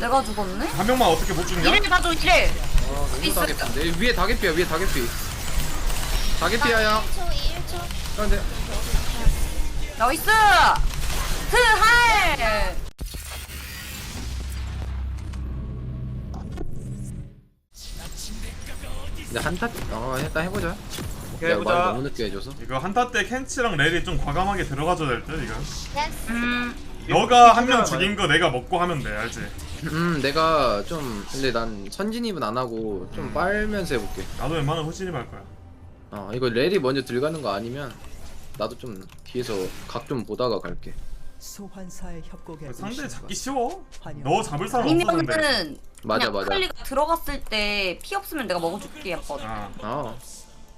내가 죽었네? 한 명만 어떻게 못 죽냐? 이를 봐줘 이를 아 너무 있어. 다개피인데 위에 다개피야 위에 다개피. 다개피야야. 1초 2초. 그런데. 나이스! 트할 근데 한타 어 일단 해보자. 오케이 내가 말 해보자. 너무 늦게 해줘서. 이거 한타 때 켄치랑 렐이 좀 과감하게 들어가줘야 될 듯 이거. 예스 음. 너가 한 명 죽인 거 내가 먹고 하면 돼 알지? 음 내가 좀 근데 난 선진입은 안 하고 좀 빨면서 해볼게. 나도 웬만하면 후진이 할 거야. 어 이거 렐이 먼저 들어가는 거 아니면 나도 좀 뒤에서 각 좀 보다가 갈게. 소환사의 협곡에 상대 잡기 것 쉬워. 너 잡을 사람 없었는데 아니면은 맞아 그냥 맞아 칼리가 들어갔을 때 피 없으면 내가 먹어줄게 약간. 아. 어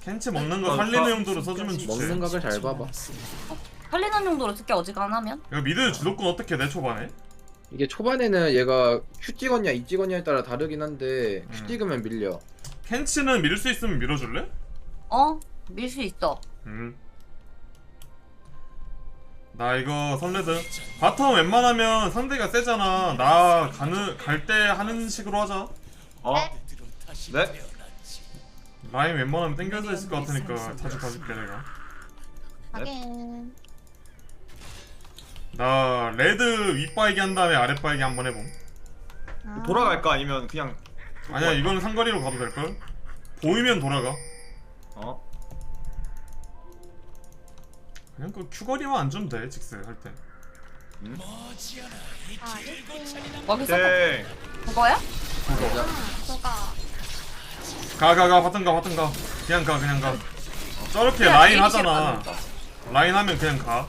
켄치 먹는 거 살리는 용도로 써주면 좋지 먹는 각을 잘 봐봐. 살리는 용도로 특히 어지간하면? 이거 미드 주도권 어떻게 내 초반에? 이게 초반에는 얘가 Q 찍었냐 E 찍었냐에 따라 다르긴 한데 Q 음. 찍으면 밀려 켄치는 밀 수 있으면 밀어줄래? 어? 밀 수 있어 음. 나 이거 설레드 바텀 웬만하면 상대가 세잖아 나 가는 갈 때 하는 식으로 하자 어? 네? 라인 웬만하면 땡겨져 있을 것 같으니까 자주 가줄게 내가 확인 나 레드 윗바이기 한 다음에 아랫바이기 한번 해봄. 아. 돌아갈까? 아니면 그냥 아니야 이거는 상거리로 가도 될걸? 보이면 돌아가. 어? 그냥 그 큐거리만 안 주면 돼 직스 할때. 아 1등 거기서 그거야? 소가 가가가 바튼 가 바튼 가. 그냥 가 그냥 가. 저렇게 라인 하잖아. 라인 하면 그냥 가.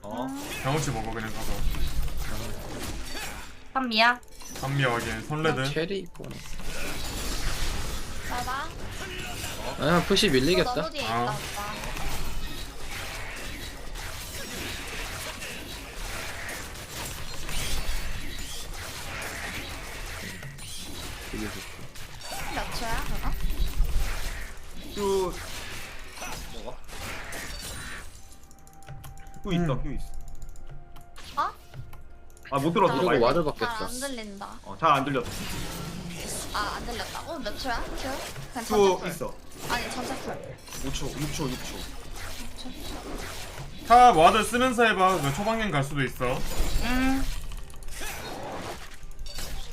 어? 경험치 먹어 그냥 가서 한미야 감미하게 설레드 체리 있고 봐봐 아 푸시 또 밀리겠다 너무 뒤에 아. 있다 오빠 되게 좋고. 몇 초야 그거? Q 뭐가? Q 있어 음. Q 있어 어? 아 못 들었어. 이러고 말 와드 받겠다 잘안 들린다. 어잘 안 들렸어. 아 안 들렸다 어 몇 초야? 큐? 그냥 전체 Q 풀 있어. 아니 전체 풀 5초 6초 6초. 탑 와드 쓰면서 해봐. 그 초반갱 갈 수도 있어. 음.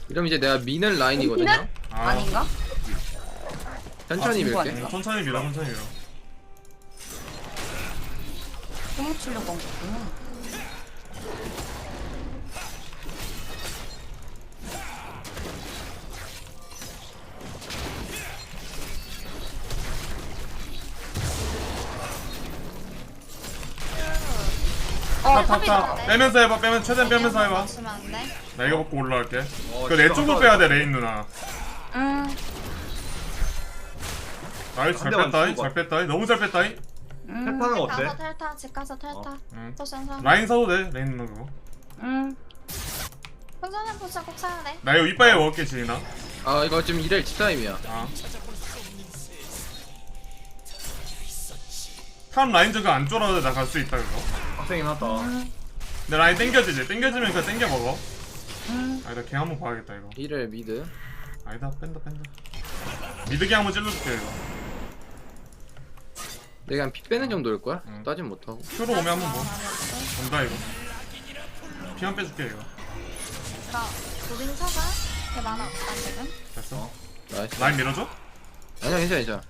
이러면 이제 내가 미는 라인이거든요. 아, 아닌가? 천천히 아, 밀게? 음, 천천히 밀어 천천히 밀어. 소모 치려고 한 거구나 탑탑탑 빼면서 해봐 빼면 최대한 빼면서 해봐. 맞추면 안 돼? 나 이거 먹고 올라갈게. 어, 그내 진짜 쪽으로. 빼야 돼 레인 누나. 음, 나이스 잘 대만 뺐다이. 잘 뺐다이. 너무 잘 뺐다이. 음, 탈타는 거 어때? 가서 탈타. 집 가서 탈타. 응. 포션 사 라인 사도 돼 레인 누나 그거. 음. 포션은 포션 꼭 사야 돼 나 이거 윗바에 먹을게 지인아. 아 이거 지금 이럴 집타임이야. 아. 탑 라인 저거 안 쫄아도 나 갈 수 있다 그거 빡세긴 하다. 내 라인 땡겨지지? 땡겨지면 그거 땡겨 먹어. 음. 아니다 걔 한번 봐야겠다 이거. 이를 미드. 아니다 뺀다 뺀다. 미드기 한번 찔러줄게 이거. 내가 한피 빼는 정도일 거야? 응. 따진 못하고. 큐로 오면 한번 뭐. 본다 이거. 피 한 빼줄게 이거. 나 도빙 찾아 걔 만화 없다 지금 됐어. 나이스. 라인 밀어줘? 아니야 괜찮아 괜찮아.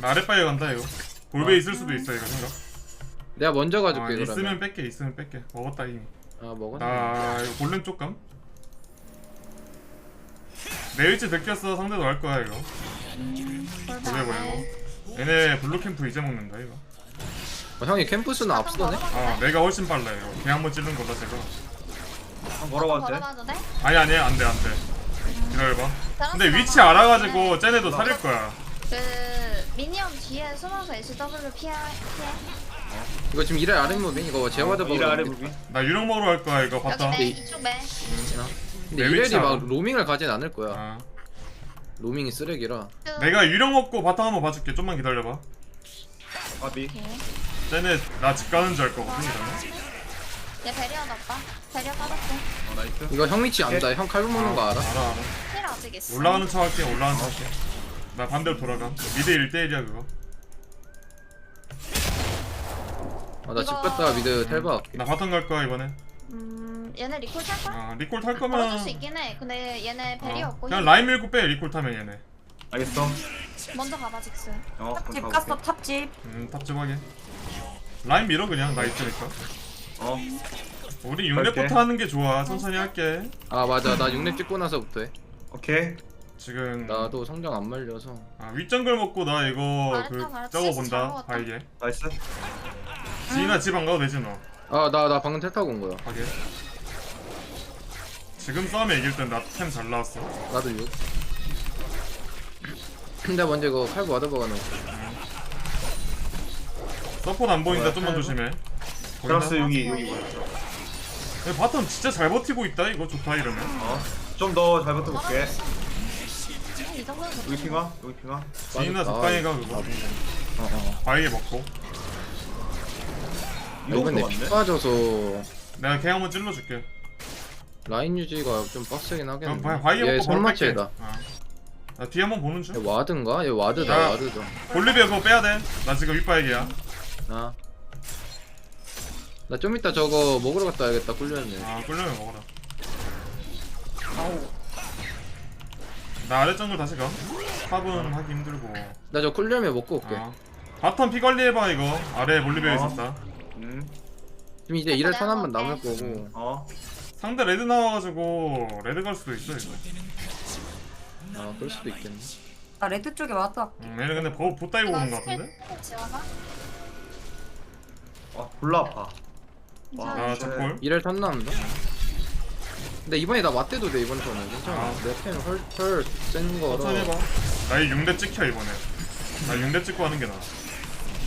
나 아랫바에 간다 이거. 골배 있을 수도 있어 이거 생각 내가 먼저 아, 가줄게 있으면. 그러면 뺄게 있으면 뺄게 먹었다 이미. 아 먹었네. 나 이거 골렘 쪽감 내 위치 들켰어. 상대도 할 거야 이거. 골배 보내고 얘네 블루캠프 이제 먹는다 이거. 어, 형이 캠프스는 앞서네? 아 내가 훨씬 빨라 이거 걔 한번 찌른 거다 제가. 한번 걸어봐도 돼? 걸어봐도 돼? 아니 아니 안돼 안돼. 기다려봐. 근데 위치. 알아가지고 쟤네도 살릴 거야. 그 미니언 뒤에 숨어서 SW 피해 피해 이거 지금 이를 아랫 무빙? 이거 제와드 어, 이래 먹으러 아래 무기 나 유령 먹으러 갈 거야 이거 여기 봤다 매 이쪽 매 근데 내 이렐이 위치 알아? 막 로밍을 가진 않을 거야. 아, 로밍이 쓰레기라. 내가 유령 먹고 바탕 한번 봐줄게. 좀만 기다려봐. 아비. 오케이. 쟤네 나 집 가는 줄 알 거거든 이러면. 얘 배리어 넣었다. 배리어 빠졌고. 어 나이스. 이거 형 위치 안다. 형 칼부 먹는 거 알아? 알아 알아. 힐 아직 있어. 올라가는 척 할게 올라가는 척. 할게 나 반대로 돌아가. 미드 1대1이야 그거 아, 나집 이거- 갔다가 미드 텔바 나 바텀 갈 거야 이번에 음 얘네 리콜 탈 걸? 아 리콜 탈 걸어줄 수 거면 있긴 해. 근데 얘네 배리어 어, 없고. 그냥 힐. 라인 밀고 빼 리콜 타면 얘네 알겠어 먼저 가봐 직스. 어 탑집 그럼 갔어 가볼게. 탑집 음 탑집하게 라인 밀어 그냥 나 있으니까 어 우리 갈게. 6렙부터 하는 게 좋아 천천히 할게 아 맞아 나 6렙 찍고 나서부터 해 오케이 지금 나도 성장 안 말려서 아, 윗정글 먹고 나 이거 그 알았다. 저거 잘 본다 먹었다. 바이게 나이스 지인아 집 안 가도 되지 너. 아 나 나 방금 텔 타고 온 거야. 하게 지금 싸움에 이길 땐 나 템 잘 나왔어. 나도 6 근데 먼저 이거 칼부 와드버가 넣어 서포트 안 보인다. 좀만? 조심해. 플러스? 여기 여기 야, 바텀 진짜 잘 버티고 있다. 이거 좋다 이러면. 어좀 더 잘 버텨볼게. 이 정도는 좋지. 여기 핑아 여기 핑아 지인아 맞았다. 적당히 가 그거. 어어. 바이게 먹고 맞네? 피 빠져서. 내가 걔 한번 찔러줄게. 라인 유지가 좀 빡세긴 그럼 하겠네 바- 바이게 얘 먹고 바로 뺄게 선마체다. 어. 나 뒤에 한번 보는 중. 얘 와드인가? 얘 와드다 야. 와드다 볼리비아 그거 빼야 돼 나 지금 윗바이게야. 아. 나 좀 이따 저거 먹으러 갔다 와야겠다 꿀렸네 아 꿀려면 먹어라. 나 아래 정글 다시 가. 탑은 하기 힘들고. 나 저 꿀려면 먹고 올게. 아. 바텀 피 관리해봐 이거. 아래 볼리비아 어. 있었다 음어 지금 이제 일할 턴한 번 남을 거고. 상대 레드 나와가지고 레드 갈 수도 있어 이거. 아 그럴 수도 있겠네. 나 레드 쪽에 왔다 음, 얘네 근데 보, 보 따이고 오는 거 같은데? 지워봐. 아 골라 아파. 나 쉣. 첫골 일할 턴 남다 근데 이번에 나 맞대도 돼 이번 턴은. 괜찮아. 아. 내템헐센 거라. 천천히 해봐. 나이 6대 찍혀 이번에. 나 6대 찍고 하는 게 나아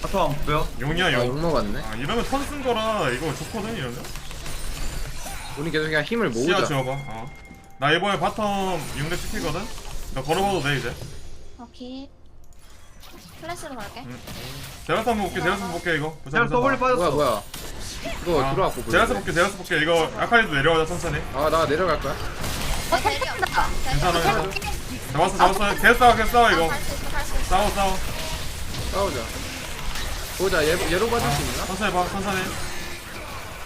아파 안 보여? 용이야 아 용. 욕 먹었네. 아, 이러면 턴 쓴 거라 이거 좋거든 이러면. 우리 계속 그냥 힘을 시야 모으자. 지워봐 어. 나 이번에 바텀 6대 찍히거든? 나 걸어봐도 돼 이제. 오케이. 플래시로 갈게. 제라스 한번 볼게 제라스 한번 볼게 이거. 잘 더블 빠졌어. 뭐야 뭐야. 이거 아, 들어왔고 제라스 볼게 제라스 볼게. 이거 아카리도 내려가자 천천히. 아나 내려갈 거야. 어 배리어. 괜찮아. 괜찮아. 잡았어 잡았어. 계속 싸워 계속 싸워 이거. 갈수 있어 갈수 있어. 싸워 싸워. 싸우자 보자. 얘, 얘로 받을 수 있나? 천천히 해봐 천천히.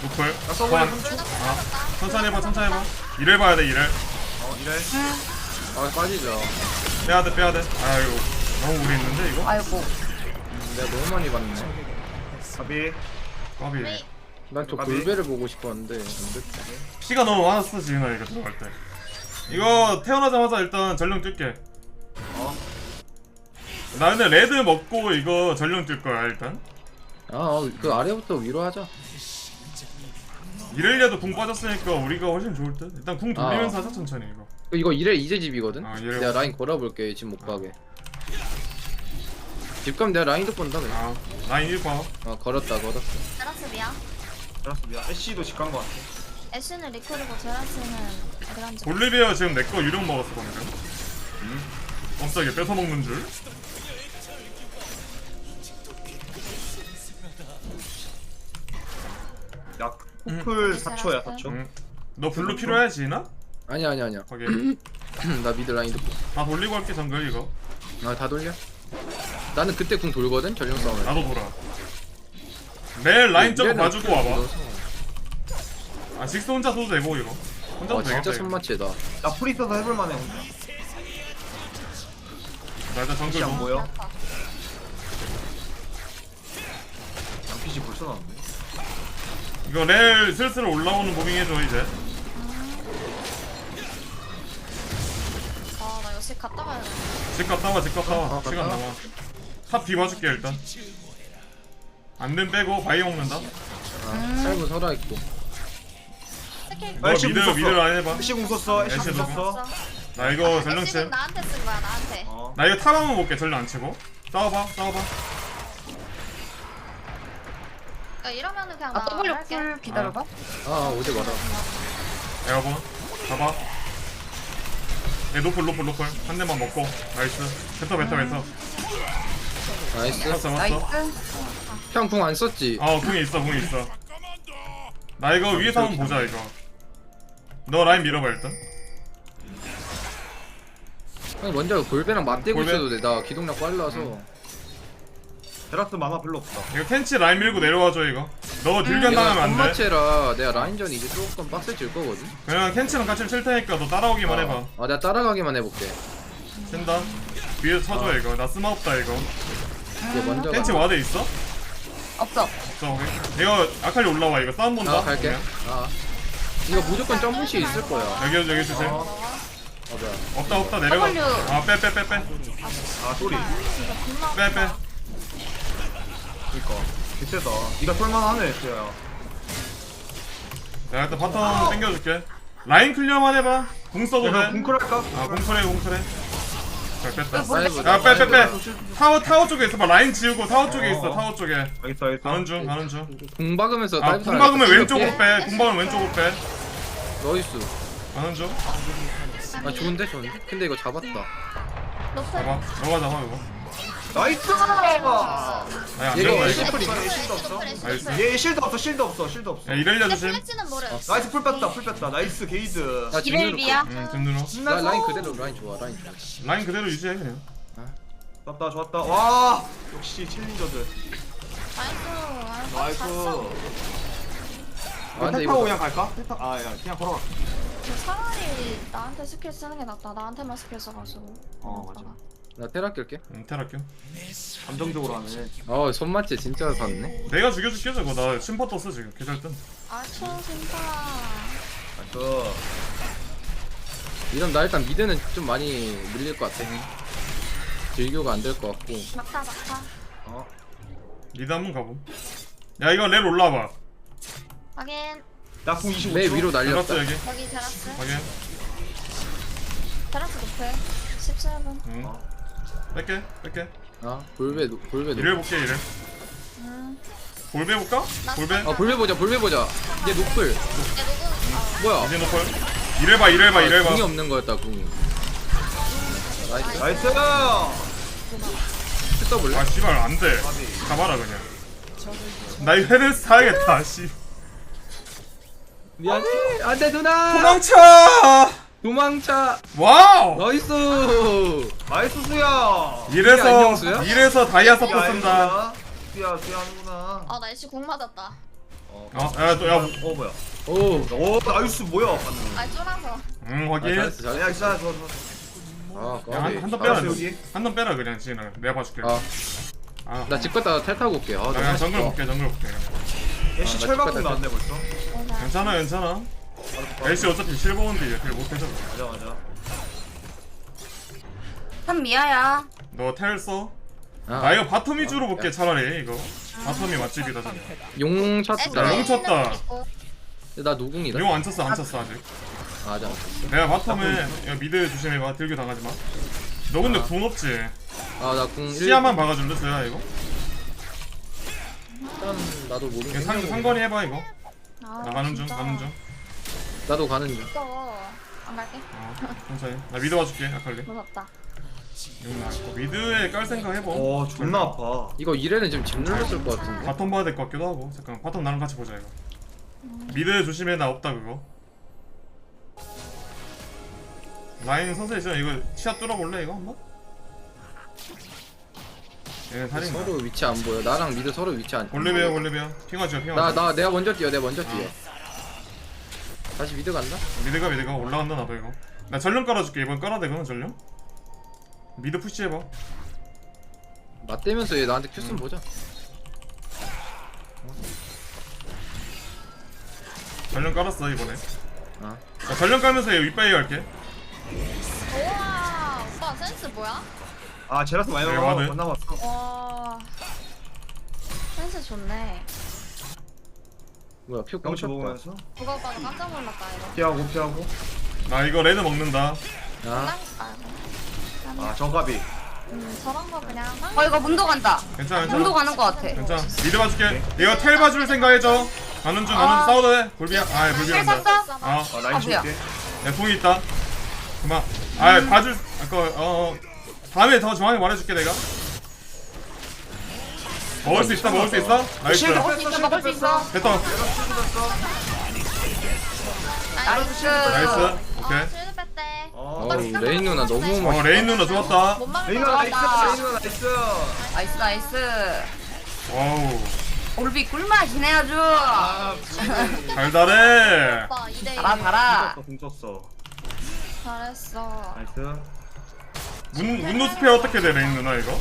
노플 나 서버에 번. 3초 아, 천천히 해봐 천천히 해봐. 이를 봐야 돼 이를 어 이래 아 빠지자 빼야 돼 빼야 돼. 아이고 너무 우리 있는데 이거? 아이고. 내가 너무 많이 봤네. 가비. 까비. 왜? 난저 까비. 골배를 보고 싶었는데 안 피가 너무 많았어 지은아 이거 들어갈 때. 이거 태어나자마자 일단 전령 뛸게. 어 나 근데 레드 먹고 이거 전령 뛸 거야 일단. 아그 아래부터 위로 하자. 이렐리아도 궁 빠졌으니까 우리가 훨씬 좋을 듯. 일단 궁 돌리면서 아. 하자 천천히 이거. 이거 이래 이제 집이거든? 아, 이래. 내가 라인 걸어볼게 집 못 가게 집 가면 내가 라인도 본다 그냥. 아 라인 1봐. 아 걸었다 걸었어 제라스 미야. 알았어 미안 애쉬도 직간 거 같아. 애쉬는 리콜이고 제라스는 간지. 볼리비아 지금 내 거 유령 먹었어 방금. 깜짝이야 뺏어 먹는 줄 야 포플 4초야 4초. 응. 너 블루 필요해 지인아? 아니야 아니야 아니야. 나 미드 라인도 다 돌리고 할게 정글 이거. 아다 돌려? 나는 그때 궁 돌거든 전령 싸움에. 나도 돌아. 매일 라인 점 얘는 봐주고 와봐. 아 직스 혼자 써도 되고 이거. 혼자 와 써도 진짜 되겠다 이거. 손마치다. 나풀 있어서 해볼만해 혼자. 나 일단 정글 애쉬 안 좀. 보여? 벌써 나왔네 이거 렐 슬슬 올라오는 무빙 해줘 이제. 아, 나 역시 갔다 가야 돼. 집 갔다 와 집 갔다 와. 어, 갔다 시간 와. 남아. 탑 뒤봐줄게 일단. 안된 빼고 바이 먹는다? 아 살고 살아있고. 스킬 너 애쉬 미드. 미드 라인 해봐. 애쉬 궁 썼어. 애쉬 애쉬 궁 녹음. 썼어. 나 이거 전령 치 나한테 쓴 거야, 나한테. 어 나 이거 탑 한번 볼게 전령 안 치고. 싸워봐 싸워봐 그러니까 이러면은 그냥 아나 W 할게. 쿨 기다려봐. 아 오지 마라. 에어본 잡아 얘 노플 노플 노플. 한 대만 먹고. 나이스. 뱉어 뱉어 뱉어. 나이스. 잡았어. 나이스. 잡았어 형궁 안 썼지? 어 궁이 있어 궁이 있어. 나 이거 위에서 한번 보자 이거. 너 라인 밀어봐 일단. 형 먼저 골배랑 맞대고 골배? 있어도 돼나 기동력 빨라서 제라스 만화 별로 없다. 이거 켄치 라인 밀고 내려와줘 이거. 너 딜견 내가 당하면 안돼. 손마체라 내가 라인전이 이제 조금 빡세질 거거든. 그냥 켄치랑 같이 칠 테니까 너 따라오기만 해봐. 아 내가 따라가기만 해볼게. 친다. 위에서 쳐줘 아. 이거. 나 쓸모없다 이거. 이제 먼저 켄치 가. 와드 있어? 없어. 없어 오케이. 이거 아칼리 올라와 이거. 싸움 본다. 아 갈게. 그냥. 아. 이거 무조건 점프시 있을 거야. 여기 여기 주세요. 아 뭐야 없다 없다. 내려가. W. 아빼 빼 빼빼. 아 소리. 진짜 겁나 빼, 빼. 그니까. 개쎄다. 니가 쏠만하네 쟤야. 내가 일단 바텀 땡겨줄게 라인 클리어만 해봐 궁 써도 내가 돼 궁쿨 할까? 아 공철해 공철해 잘 뺐다 야 빼 빼빼 타워 타워 쪽에 있어 봐 라인 지우고 타워 쪽에 있어 어. 타워 쪽에 알겠어 알겠어. 가는 중 가는 중공 박으면서 아, 다이브 공 박으면 사람 왼쪽으로 빼. 공 박으면 왼쪽으로 빼. 나이스 가는 중. 아 좋은데 좋은데 근데 이거 잡았다 노플. 잡아. 잡아 이거. 나이스! 아니 안 얘가 된다 애쉬 이거. 실드 없어? 나이스. 얘 실드 없어 실드 없어 실드 없어. 야 이렐리아 근데 조심. 플래치는 모르. 나이스 풀 뺐다 풀 뺐다 나이스 게이드. 나 이렐비야? 응 든든호. 나 라인 그대로 라인 좋아 라인 좋아 라인 그대로 유지해 그냥. 좋았다 좋았다 와 역시 챌린저들. 나이스. 나이스. 갔어. 아 근데 태 이거 타고 그냥 갈까? 태 타. 아야 그냥 걸어가. 차라리 나한테 스킬 쓰는 게 낫다. 나한테만 스킬 써가지고. 어, 맞아. 나 테라 낄게 응 테라큐. 감정적으로 하네. 어 손맛째 진짜 샀네 내가 죽여줄게 저거. 나 심퍼 떴어 지금. 계절 뜬. 아초 진짜. 나이스. 이런 나 일단 미드는 좀 많이 밀릴 것 같아 딜교가 안 될 것 같고 막타 막타. 어. 미드 한번 가보. 야 이거 렐 올라와봐. 확인. 나궁 25초. 내 위로 들었어 날렸다 여기. 여기 테라스. 확인. 테라스 노플. 17분. 응. 어. 뺄게 뺄게. 아 노- 볼베 노- 이래 볼게 이래. 음. 볼배 볼까? 볼배. 아 볼베 보자 볼베 보자 얘 노플? 어. 뭐야 이제 놓고. 이래 봐 이래 봐 이래 봐. 궁이 없는 거였다 궁이 나이스 나이스. 스 써볼래? 아 씨발 안 돼. 가봐라 그냥. 나 이거 헤드 사야겠다. 씨. 미안해 안돼 누나 도망쳐. 도망차 와우. 나이스 나이스 수야. 이래서 안녕수야? 이래서 다이아 서포 쓴다. 수야 수야 하는구나. 아 날씨 공 맞았다. 어. 어, 야, 또, 야, 어 뭐야? 오 오 나이스 뭐야 방금. 아 쫄아서. 응, 아, 확인. 잘했어 잘했어 야 있어 좋아 좋아. 아 까비 한번 빼라. 알았어, 여기. 한번 빼라, 그냥, 지인아. 내가 봐줄게. 아, 아, 나 집 갔다가 탈 타고 올게 아, 나 그냥 정글. 볼게, 정글 볼게. 애쉬 아, 나 철갑국 죽겠다, 나왔네 벌써. 괜찮아, 괜찮아. 엘씨 어차피 실버원데 이제 딜 못해서. 맞아 맞아. 참 미아야. 너텔 써? 아, 나 이거 바텀 위주로 볼게, 야. 차라리, 이거. 바텀이 맛집이다, 저거. 용나 쳤다 용 쳤다. 나 노궁이다 용안 쳤어, 안 쳤어, 아직. 아, 맞아 내가 바텀에, 야, 미드 조심해봐. 딜교 당하지 마. 너 근데 궁 없지? 아나궁 시야만 박아줄래, 저야, 이거? 일단 나도 모르는 이거 상, 상관이 해봐, 이거. 아, 나 가는 중, 진짜. 가는 중. 나도 가는 중 무서워. 안 갈게. 어, 천천히. 나 미드 와줄게, 아칼리. 무섭다. 용 나왔고. 미드에 깔 생각 해봐. 어 존나 아파. 이거 이래는 지금 집 눌렀을 것 같은데 바텀 봐야 될 것 같기도 하고 잠깐 바텀 나랑 같이 보자 이거 미드 조심해 나 없다 그거 라인 선수 있잖아 이거 치아 뚫어볼래 이거 한번? 얘네 서로 위치 안 보여 나랑 미드 서로 위치 안 볼리베어 볼리베어 핑하죠 나, 핑하죠 나 내가 먼저 뛰어 내가 먼저 뛰어 다시 미드 간다? 미드가 미드가 올라간다 나도 이거 나 전령 깔아줄게 이번 깔아대 그러면 전령 미드 푸시해봐 맞대면서 얘 나한테 큐 음. 보자 전령 깔았어 이번에 아 나 전령 깔면서 얘 윗바위 갈게 우와 오빠 센스 뭐야? 아 제라스 많이 네. 와드. 못 나왔어. 와 센스 좋네. 뭐야 경치 깜짝 먹으면서 그거 봐도 깜짝 놀랐다 이거. 피하고 피하고. 나 이거 레드 먹는다 아 아이고. 아 정갑이. 음 저런 거 그냥 어 이거 문도 간다. 괜찮아 문도 괜찮아 가는 거 같아. 괜찮아 미드 봐줄게 이거 텔 봐줄 생각해줘 가는 중 가는 중 아. 싸워도 돼 볼비야 아 볼비야 텔 한다 샀어? 아 아 라인 아, 뭐야. 줄게. 내 궁이 있다. 그만. 아, 봐줄. 아까 어, 어 다음에 더 정확히 말해줄게 내가. 먹을 수 있어, 먹을 수 있어. 나이스. 실드 먹을 수 있어, 먹을 수 있어. 됐다. 나이스. 나이스 어 오케이 실드 뺐대 어. 어우 레인 누나 너무 어 멋있다 레인 누나 좋았다 못 막을 레이너 거 나이스. 레이너 나이스 나이스 나이스. 와우 올비 꿀맛이네 아주. 아 달달해 오빠 2대1 달아 달아. 공 썼어 잘했어 나이스 문 문도 스페어 어떻게 돼 레인 누나 이거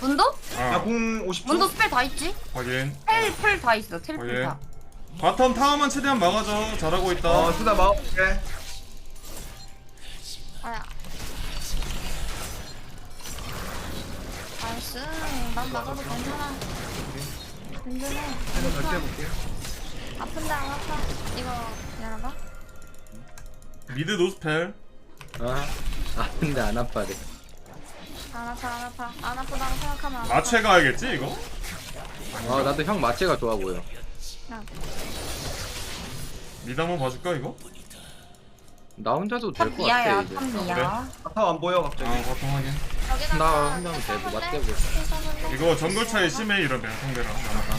문도? 어 야공 50초? 문도 스펠 다 있지? 확인. 텔풀 다 있어. 예. 다. 바텀 타워만 최대한 막아줘. 잘하고 있다. 어 수다 막아볼게. 아야 나이스. 난 막아도 괜찮아. 든든해 해서 절대 해볼게. 아픈데 안 아파. 이거 기다려봐. 미드 노스펠. 아, 아 근데 안 아파래 안 아파 안 아파 안 아프다고 생각하면 안 아파 마체 가야겠지 이거? 아 나도 형 마체가 좋아 보여. 야, 미드 한번 봐줄까 이거? 나 혼자도 될것 같아 탑미야야 이제. 탑미야. 아타 안 보여 아 갑자기. 바텀 확인. 여기다가 나 혼자면 되고 맞대고 이거 정글 차이 심해 이러면 상대랑. 나나가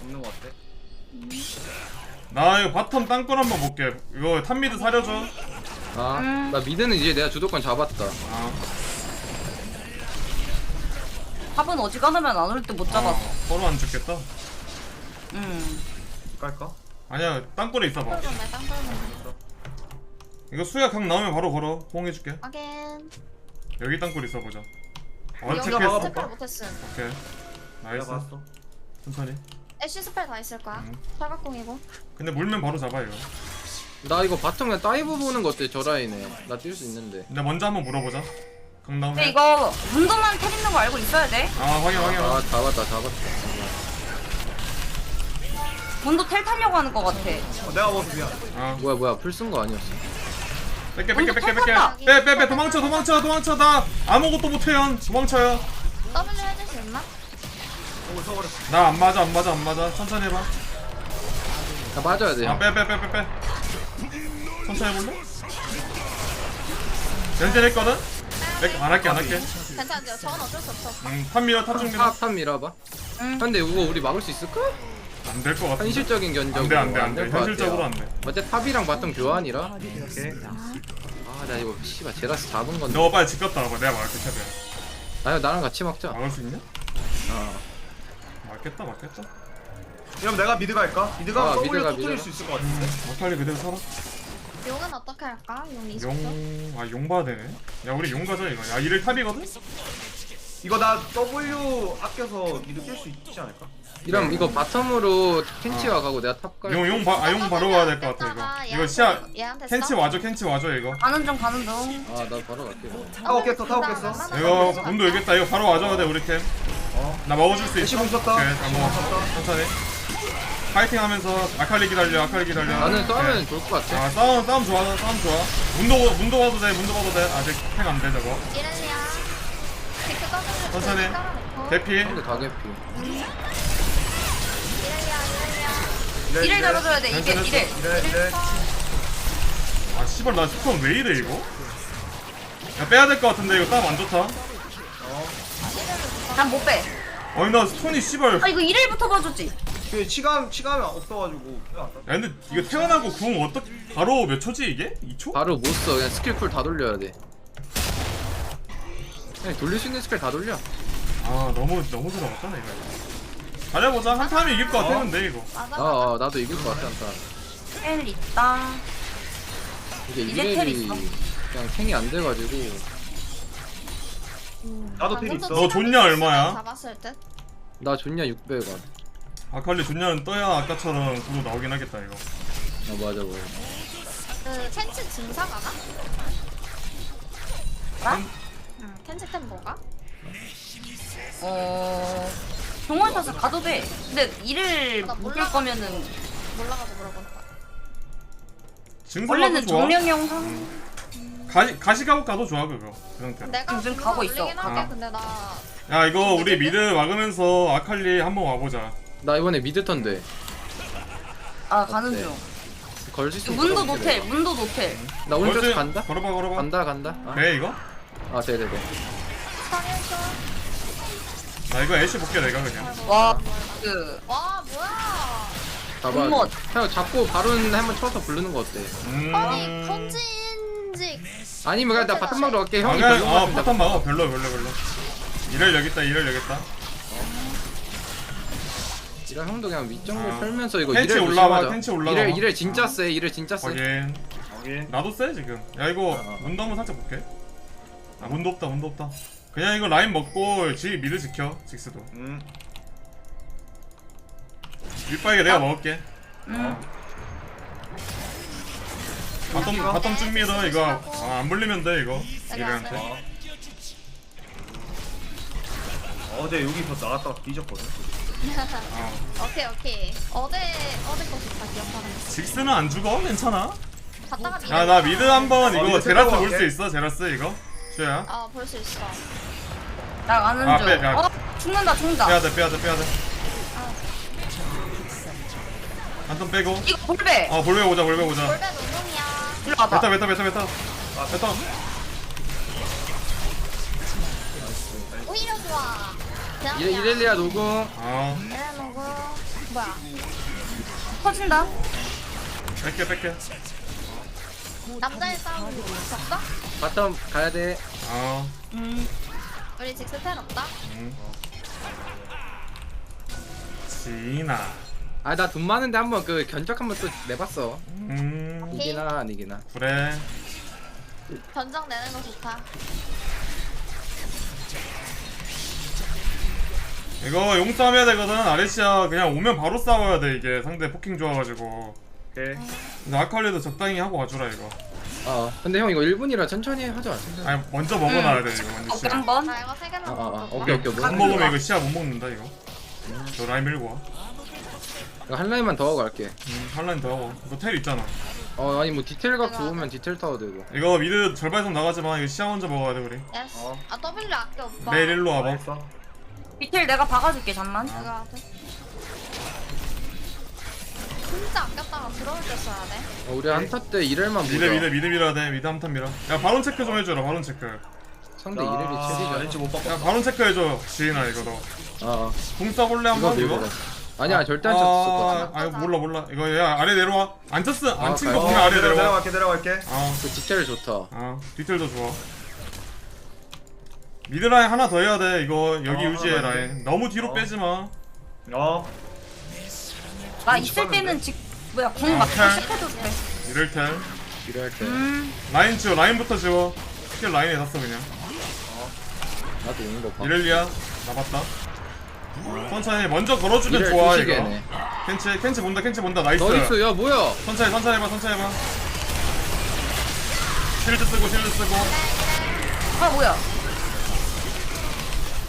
없는 거 같아. 나 이거 바텀 땅굴 한번 볼게. 이거 탑 미드 사려줘. 아나 음. 미드는 이제 내가 주도권 잡았다. 아, 탑은 어지간하면 안 올 때 못 잡았어. 아 서로 안 죽겠다? 음. 깔까? 아니야 땅굴에 있어봐. 땅굴 좀 땅굴 좀 이거 수야 강 나오면 바로 걸어. 호응해줄게. again 여기 땅굴 있어보자. 어 여기 체크해서 체크했어. 막아볼까? 스펠 못했음. 오케이. 내가 나이스. 봤어. 천천히. 애쉬 스펠 다 있을 거야. 음. 팔각공이고. 근데 물면 바로 잡아 이거. 나 이거 바텀 그냥 다이브 보는 거 어때 저 라인에. 나 뛸 수 있는데. 근데 먼저 한번 물어보자 강 근데 이거 문도만 텔 있는 거 알고 있어야 돼. 아 확인 확인. 아 확인 잡았다 잡았다. 문도 텔 타려고 하는 거 같아. 어, 내가 먹어서 미안. 아. 뭐야 뭐야. 풀 쓴 거 아니었어? 뺄게 뺄게 뺄게 뺄게 탔다. 빼빼 빼. 도망쳐 도망쳐 도망쳐. 나 아무것도 못해요. 도망쳐요. W 해줄 수 있나? 공을 써버렸어. 나안 맞아 안 맞아 안 맞아. 천천히 해봐. 나 맞아야 돼 형. 아빼 빼 빼 빼 빼. 천천히 해볼래? 연결했거든? 뺄게, 안 할게 안 할게? 괜찮아요. 저건 어쩔 수 없어. 음 탑미러 탑 준비나 탑, 탑 밀어봐. 응. 근데 이거 우리 막을 수 있을까? 안될 것 같은데. 현실적인 견적. 안돼 안돼 안돼. 현실적으로 안돼. 어째 탑이랑 바텀 교환이라. 오케이. 아 나 이거 씨발 제라스 잡은 건데. 너 빨리 집 갔다 와봐. 내가 막을게 최대한. 아 나랑 같이 먹자. 막을 수 있냐? 어. 맞겠다 맞겠다. 그럼 내가 미드 갈까? 미드가 아, W 미드가, 터뜨릴 미드가. 수 있을 것 같은데? 막팔리 그대로 살아 용은 어떻게 할까? 용 20초? 용아 용 봐야 되네 야 우리 용 가자 이거 야 이를 탑이거든? 이거 나 W 아껴서 미드 깰 수 있지 않을까? 이러면 이거 바텀으로 켄치 와 가고 내가 탑 갈. 용용아용 바로 가야 될 것 같아 이거 이거 시야 얘한테 캔치 와줘 캔치 와줘 이거 가는 중 가는 중. 아, 나 바로 갈게. 타고 깼어 타고 깼어 이거 문도 여기있다 이거 바로 와줘야 돼 우리 팀나 어 먹어줄 수 있어? 공 썼다 오케이 잘 먹었어 천천히 파이팅 하면서 아칼리 기다려 아칼리 기다려 나는 싸우면 오케이. 좋을 것 같아. 아 싸움 싸움 좋아 싸움 좋아 문도 문도 봐도 돼 문도 봐도 돼 아직 팩안돼 저거 천천히. 대피 근데 다 개피. 이를 잡아줘야 돼. 이게. 이래 이래 아 씨발 나 스톤 왜 이래 이거 야 빼야 될 것 같은데 이거 싸움 안 좋다 난못 빼. 아니 나 스톤이 씨발 아 이거 이를부터 봐줬지. 그 치감 치감이 없어가지고 안. 야 근데 이거 태어나고 궁 어떻게 바로 몇 초지 이게? 2초? 바로 못 써. 그냥 스킬 쿨 다 돌려야 돼. 그냥 돌릴 수 있는 스킬 다 돌려. 아 너무 너무 들어갔잖아 이거 잘해보자 한 타임이 이길 것 같았는데 이거 아, 맞아 아 나도 이길 것 같아 한타. 텔 있다. 이게 이제 텔 이레이 있어. 그냥 탱이 안 돼가지고. 나도 텔 있어. 너 존냐 얼마야? 잡았을 듯 나 존냐 600원. 아칼리 존냐는 떠야 아까처럼 구도 나오긴 하겠다 이거 아 맞아 맞아. 그 텐츠 증상 알아? 나? 응 텐츠 템 뭐가? 어. 종원 샷을 가도 돼. 근데 이를 나 묶을 몰라. 거면은 몰라가지고 물어보는 거야 원래는 좋아 정령 영상. 가시, 가시 가고 가도 좋아 그거 그 상태로 내가 요즘 가고 있어. 올리긴 아. 근데 나 야 이거 우리 미드 막으면서 아칼리 한번 와보자 나 이번에 미드 턴데 아 가는 어때? 중. 걸수 있으면 문도 걸어볼게, 노텔. 내가. 문도 노텔. 나 오른쪽 걸지? 간다. 걸어봐 걸어봐 간다 간다. 아, 돼 이거? 아 네네네. 성일초 나 이거 애쉬 볼게 내가 그냥 와. 그. 와 뭐야 잡아. 형 잡고 바로 한번 쳐서 부르는 거 어때? 음. 아니 건진직 아니면 그냥 나 바텀 막으러 갈게. 아, 형이 그냥, 걸고 아, 같은데. 파탄 막아. 별로, 별로, 별로. 이럴 여기 있다, 이럴 여기 있다. 이런 형도 그냥 위쪽으로 아. 펼면서 이거 텐치 이래 올라와, 텐치 올라와. 이래 이래 진짜 세. 이래 진짜 세. 확인. 확인. 나도 쎄, 지금. 야, 이거, 어. 문도 한번 살짝 볼게. 아, 문도 없다, 문도 없다. 그냥 이거 라인 먹고, 지 미드 지켜, 직스도. 음. 윗바에게 내가 먹을게. 음. 바텀, 바텀 쭉 밀어, 이거. 아, 안 물리면 돼, 이거. 이래한테. 어. 어제 여기서 나갔다가 뒤졌거든. 어. 오케이 오케이 어제 어제 거 좋다 기억하는 거 직스는 안 죽어? 괜찮아? 갔다가 미드 야, 나 미드 한번 어, 이거 미드 제라스 태워 볼수 갈게. 있어? 제라스 이거? 슈야? 어볼 수 있어 나 가는 아, 중. 빼, 야. 어 죽는다 죽는다. 빼야돼, 빼야돼, 빼야돼. 한 턴 빼고. 이거 볼배. 어, 볼베 보자, 볼베 보자. 골배 노동이야 일로 와봐. 베타, 베타, 베타, 베타. 베타. 오히려 좋아 이래 이렐리아 노공. 어, 이래 노고 뭐야 터진다. 뺄게, 뺄게. 남자의 싸움 졌어? 바텀 가야 돼. 어, 음. 우리 직스 텔 없다? 음. 지나. 아나 돈 많은데 한번 그 견적 한번 또 내봤어. 음, 이기나 안 이기나. 그래. 견적 내는 거 좋다 이거 용싸움 해야 되거든. 아레시아 그냥 오면 바로 싸워야 돼, 이게. 상대 포킹 좋아가지고. 오케이. 근데 아칼리도 적당히 하고 와주라, 이거. 어. 근데 형 이거 1분이라 천천히 하자. 천천히. 아니, 먼저 먹어놔야 돼, 이거. 먼저 어깨 시야. 한 번. 나 이거 세 아, 아, 아. 먹어 오케이 오케이. 안 뭐. 먹으면 이거 시야 못 먹는다, 이거. 저 라인 밀고 와. 이거 한 라인만 더 하고 갈게. 음, 한 라인 더 하고. 너텔 있잖아. 어 아니 뭐 디테일 각 좋으면 디테일 타도 되고. 이거 미드 절반 이상 나가지만 이거 시야 먼저 먹어야 돼, 우리. 예스 어. 아 W 아껴 오빠 내일 일로 와봐. 알겠어. 디테일 내가 박아줄게 잠만. 이거 하자 진짜 아꼈다가 들어올 때 써야 돼 어, 우리 한타 때 보자. 미드 미드 미드 밀어야 돼 미드 한탄 밀어 야 바론 체크 좀 해줘라 바론 체크 상대 아, 체리자. 왠지 못 바꿔. 야 바론 체크 해줘 지인아 이거 너궁 어. 써볼래 이거 한번 밀고 이거? 가. 아니야 절대 안 쳤을 것 같아. 아 이거 몰라 몰라 이거 야 아래 내려와 안 쳤어 아, 안친거 가요. 보면 어, 아래 내려, 내려와 내려갈게 내려갈게. 어, 그 디테일 좋다. 어 디테일도 좋아 미드 라인 하나 더 해야 돼 이거 여기 어, 유지해 하나 더 라인 너무 뒤로 어. 빼지 마 어. 나 있을 때는 직 뭐야 궁 아, 맞고 텔. 씹혀도 돼. 이럴 텔 이럴 때 음. 라인 지워 라인부터 지워 스킬 라인에 놨어 그냥 나도 오는 거 봐. 이렐리아 나봤다 천천히 먼저 걸어주면 좋아 조식이네. 이거 켄치 켄치 본다 켄치 본다 나이스 나이스 야 뭐야? 천천히 천천히 해봐 천천히 해봐 실드 쓰고 실드 쓰고 아 뭐야?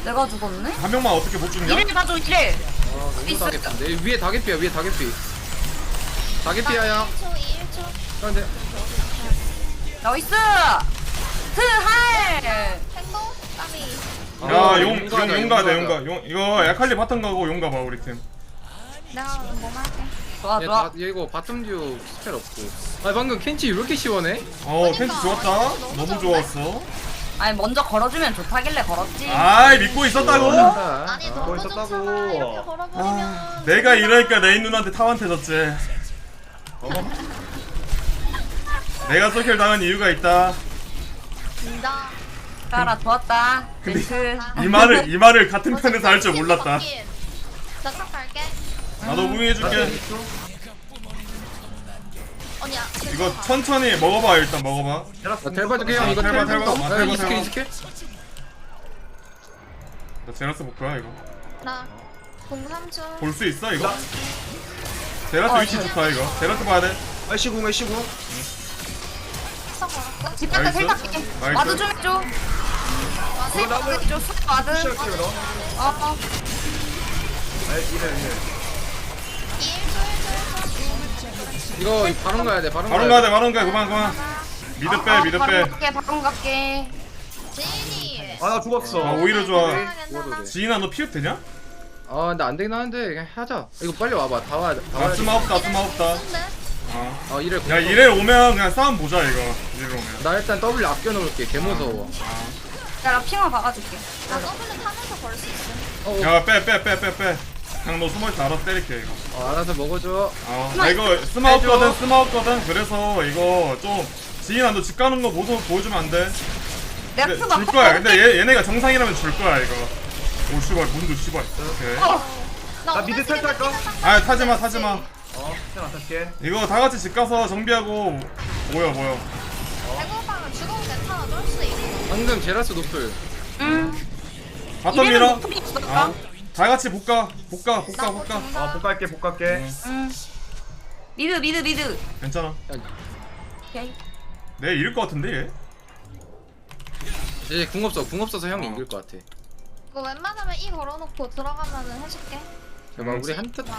내가 죽었네? 한 명만 어떻게 못 죽냐? 이를 봐줘 이를. 아 너무 있어. 다개피인데 위에 다개피야 위에 다개피. 다개피야야. 1초 2초 그런데 나이스. 트할. 행동 까비 아, 야용 용가다, 용 용가다. 용가 용 이거 야칼리 바텀 가고 용 가 봐 우리 팀 내가 몸 할게 좋아 얘, 좋아. 다, 얘 이거 바텀 듀오 스펠 없고. 아 방금 켄치 왜 이렇게 시원해? 어 그러니까, 펜치 좋았다 너무? 좋았어 아니 먼저 걸어주면 좋다길래 걸었지. 아이 믿고 있었다고 잘한다. 아니 아, 너무 있었다고. 좋잖아 이렇게 걸어버리면 아, 내가 이러니까 레인 누나한테 타한테 졌지 내가 소킬 당한 이유가 있다 인정 따라 좋았다. 근데. 이 말을 이 말을 같은 편에서 할 줄 몰랐다 나딱 갈게 나도 무빙해줄게 언니야 이거 천천히 먹어봐 일단 먹어봐 테라스 나 텔 봐줄게 형 이거 텔봐, 텔봐. 텔 봐. 아, 텔봐, 이스킬 텔봐. 이스킬. 나 제라스 볼 거야 이거 나공 3초 볼수 있어 이거? 제라스 위치 좋다 이거 제라스 봐야 돼 애쉬궁 걸었어 집 갔다 나이스. 와드 좀 해줘. 스윗 와드 해줘. 스윗 와드. 시작해요 너. 어 어. 아 이래 이래. 이거 바론 가야 돼. 바론 바론 가야 돼 바론 가 그만 그만 미드 어, 빼 어, 미드 바로 빼 갈게 바로 갈게. 지인이 아 나 죽었어. 아, 오히려 좋아. 돼. 지인아 너 피흡 되냐? 아 근데 안 되긴 하는데 그냥 하자. 이거 빨리 와봐. 다 와야 돼. 다 와야 돼. 아스마 없다 아스마 없다 어. 어 이래. 야 이래 오면 그냥 싸움 보자 이거 이래 오면 나 일단 W 아껴 놓을게. 개 무서워. 내가 핑화 박아줄게. 나 W 타면서 걸 수 있어 어, 어. 야빼 빼 빼 빼빼 그냥 너 숨어있어 알아서 때릴게 이거. 어, 알아서 먹어줘. 어, 나 이거 스마웠거든 스마웠거든. 그래서 이거 좀 지인아 너 집 가는 거 모습 보여주면 안돼? 내가 근데 큐줄 거야. 근데 얘, 얘네가 정상이라면 줄 거야 이거. 오 씨발 문도 씨발. 오케이. 나 미드 탈 탈까? 아 타지마 타지마. 어 태양 안 탈게. 이거 다 같이 집 가서 정비하고 뭐야 뭐야 배고파면 죽어도 괜찮아. 쫄수 있어 방금 제라스 노플. 응. 바텀 밀어. 있을까? 어. 다 같이 볶아 볶아 볶아 나못 볶아 준다 어 복갈게 복 갈게 응. 미드 미드 미드. 괜찮아 오케이. 내 이길 것 같은데 얘 이제 궁 없어. 궁 없어서 형이 어. 이길 것 같아. 이거 웬만하면 이 걸어놓고 들어가면은 해줄게 막 우리 한뜻 어,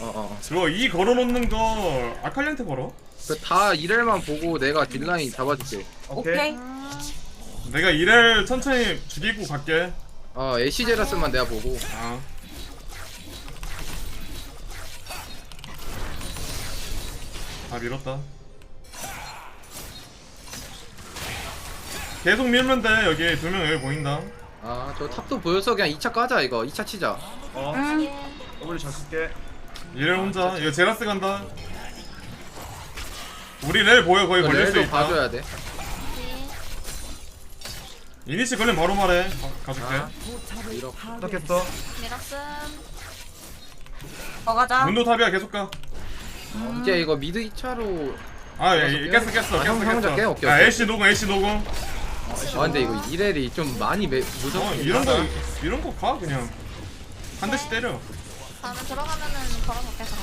어, 어. 저거 이 걸어놓는 거 아칼리한테 걸어 그다 이렐만 보고 내가 딜라인 잡아줄게. 오케이, 네. 오케이. 음, 내가 이를 천천히 죽이고 갈게 어, 애쉬 제라스만 내가 보고. 아 아, 밀었다. 계속 밀면 돼. 여기 두 명 여기 보인다. 아, 저 탑도 보여서 그냥 2차 까자 이거. 2차 치자. 어 응. W 잘 쓸게 이렐 혼자. 이거 제라스 간다. 우리 렐 보여 거의 이거 걸릴 수 렐도 있다. 봐줘야 돼. 이니시 걸리면 바로 말해. 가, 가줄게. 아. 부탁했어 밀었음 더 가자. 문도 탑이야 계속 가. 이제 이거 미드 2차로 아, 예, 계속 예, 깨? 깼어, 깼어, 아, 형, 깼어, 형 잡게? 깼어. 오케이, 야, 오케이. 애쉬 노공, 애쉬 노공. 아 근데 이거 이렐이 좀 많이 매, 어, 이런 거. 이런 거 가, 그냥. 한 대씩 때려. 다음에 들어가면은 걸어놓게 들어가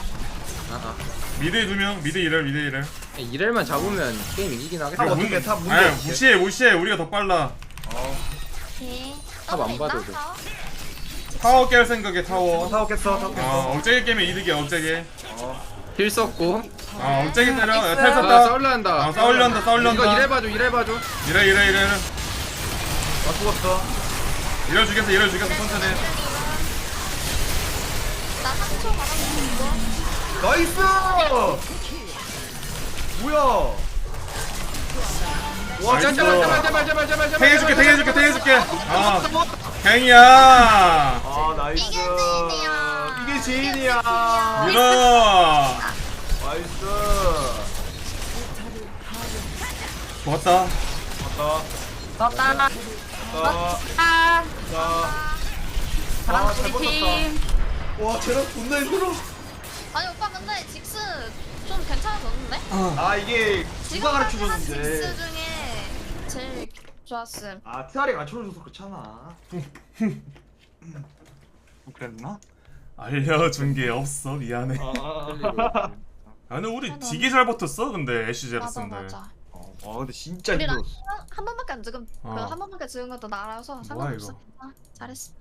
아, 아. 미드 두 명, 미드 이렐, 미드 이렐. 이렐만 잡으면 게임 이기긴 하겠다. 탑 어떻게 탑 문제? 무시해, 무시해. 우리가 더 빨라. 어 오케이 탑안 봐도 돼. 타워? 타워 깰 생각에 어, 타워. 사오겠어 사오겠어 어, 억제기 깨면 이득이야, 억제기. 어힐 썼고. 어, 억제기 때려. 야, 아, 탔다. 싸울려 한다. 어, 싸울려 한다, 싸울려 이거 이래 한다. 봐줘, 이래 봐줘. 이래, 이래, 이래. 나 죽었어 이래 죽였어, 이래 죽였어, 천천히. 나 3초 걸어놓고 나이스 뭐야 와 나이스. 제발, 제발, 제발, 제발, 제발, 제발. 탱해줄게, 탱해줄게, 탱해줄게. 어, 탱이야. 아 나이스 이게 지인이야. 이게 지인이야 밀어. 나이스 좋았다. 맞다. 맞다 아. 자 잘한다 아, 잘 우리 팀. 와 쟤랑 존나 힘들어 아니 오빠 근데 직스 좀 괜찮아졌는데? 아 이게 누가 가르쳐 지금까지 한 직스 중에 제일 좋았음 아 티아리 가르쳐줘서 그렇잖아 그랬나? 알려준 게 없어, 미안해. 아, 아, 근데 우리 되게 잘 버텼어, 근데 애쉬 맞아 제라스인데. 맞아 어, 와 근데 진짜 우리 힘들었어 한 번밖에 안 찍은 어. 그한 번밖에 찍은 것도 나라서 상관없어 이거. 아, 잘했어